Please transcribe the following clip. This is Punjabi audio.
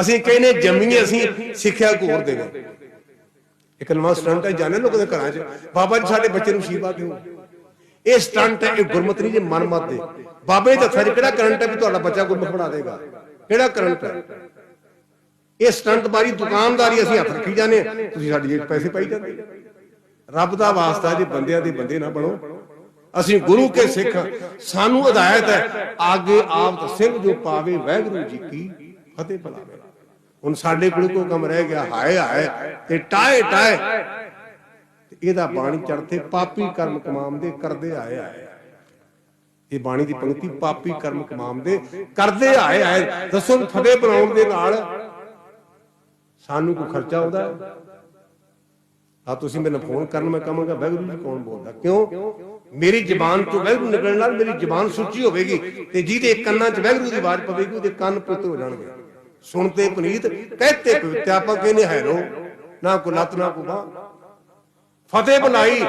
ਅਸੀਂ ਕਹਿੰਦੇ ਜੰਮੀਏ ਅਸੀਂ ਸਿੱਖਿਆ ਘੂਰ ਦੇਵੇ ਇੱਕ ਨਵਾਂ ਸਟੰਟ ਹੈ ਜਾਣੇ ਲੋਕਾਂ ਦੇ ਘਰਾਂ 'ਚ। ਬਾਬਾ ਜੀ ਸਾਡੇ ਬੱਚੇ ਨੂੰ ਸ਼ੀਵਾ ਕਿਉਂ ਇਹ ਸਟੰਟ ਹੈ ਇਹ ਗੁਰਮਤਿ ਨਹੀਂ ਜੇ ਮਨ ਮਤ ਦੇ ਬਾਬੇ ਦੇ 'ਚ ਕਿਹੜਾ ਕਰੰਟ ਹੈ ਵੀ ਤੁਹਾਡਾ ਬੱਚਾ ਗੁਰਮੁਖ ਬਣਾ ਦੇਗਾ? ਕਿਹੜਾ ਕਰੰਟ ਹੈ? ਇਹ ਸਟੰਟ ਬਾਰੀ ਦੁਕਾਨਦਾਰੀ ਅਸੀਂ ਹੱਥ ਰੱਖੀ ਜਾਂਦੇ ਹਾਂ, ਤੁਸੀਂ ਸਾਡੀ 'ਚ ਪੈਸੇ ਪਾਈ ਜਾਂਦੇ। ਰੱਬ ਦਾ ਵਾਸਤਾ ਜੇ ਬੰਦਿਆਂ ਦੇ ਬੰਦੇ ਨਾ ਬਣੋ। ਅਸੀਂ ਗੁਰੂ ਕੇ ਸਿੱਖ ਸਾਨੂੰ ਹਦਾਇਤ ਹੈ ਆਗੇ ਆਪ ਸਿੰਘ ਜੋ ਪਾਵੇ ਵਾਹਿਗੁਰੂ ਜੀ ਕੀ ਫਤਿਹ ਬੁਲਾਵੇ ਹੁਣ ਸਾਡੇ ਕੋਲ ਕੋ ਕੰਮ ਰਹਿ ਗਿਆ, ਹਾਏ ਹਾਏ, ਤੇ ਟਾਏ ਟਾਏ ਇਹਦਾ ਬਾਣੀ ਚੜਤੇ ਪਾਪੀ ਕਰਮ ਕਮਾਮ ਦੇ, ਕਰਦੇ ਆਏ ਆਏ। ਇਹ ਬਾਣੀ ਦੀ ਪੰਕਤੀ ਪਾਪੀ ਕਰਮ ਕਮਾਮ ਦੇ, ਕਰਦੇ ਆਏ ਆਏ। ਦੱਸੋ ਫਤਿਹ ਬਣਾਉਣ ਦੇ ਨਾਲ ਸਾਨੂੰ ਕੋਈ ਖਰਚਾ ਆਉਂਦਾ? ਹੈ ਆ ਤੁਸੀਂ ਮੈਨੂੰ ਫੋਨ ਕਰਨ ਮੈਂ ਕਹਾਂਗਾ ਵਾਹਿਗੁਰੂ ਜੀ ਕੌਣ ਬੋਲਦਾ? ਕਿਉਂ? ਮੇਰੀ ਜ਼ਬਾਨ ਤੋਂ ਵਾਹਿਗੁਰੂ ਨਿਕਲਣ ਨਾਲ ਮੇਰੀ ਜ਼ਬਾਨ ਸੁੱਚੀ ਹੋਵੇਗੀ ਤੇ ਜਿਹਦੇ ਕੰਨਾਂ 'ਚ ਵਾਹਿਗੁਰੂ ਦੀ ਆਵਾਜ਼ ਪਵੇਗੀ, ਉਹਦੇ ਕੰਨ ਪੁੱਤ ਹੋ ਜਾਣਗੇ। ਸੁਣਤੇ ਪੁਨੀਤ, ਕਹਤੇ ਪਵਿੱਤ ਆਪਾਂ ਕਹਿੰਦੇ ਹੈਰੋ, ਨਾ ਕੋ ਲੱਤ ਨਾ ਕੋ ਬਾਹ। ਫਤਿਹ ਬਣਾਈ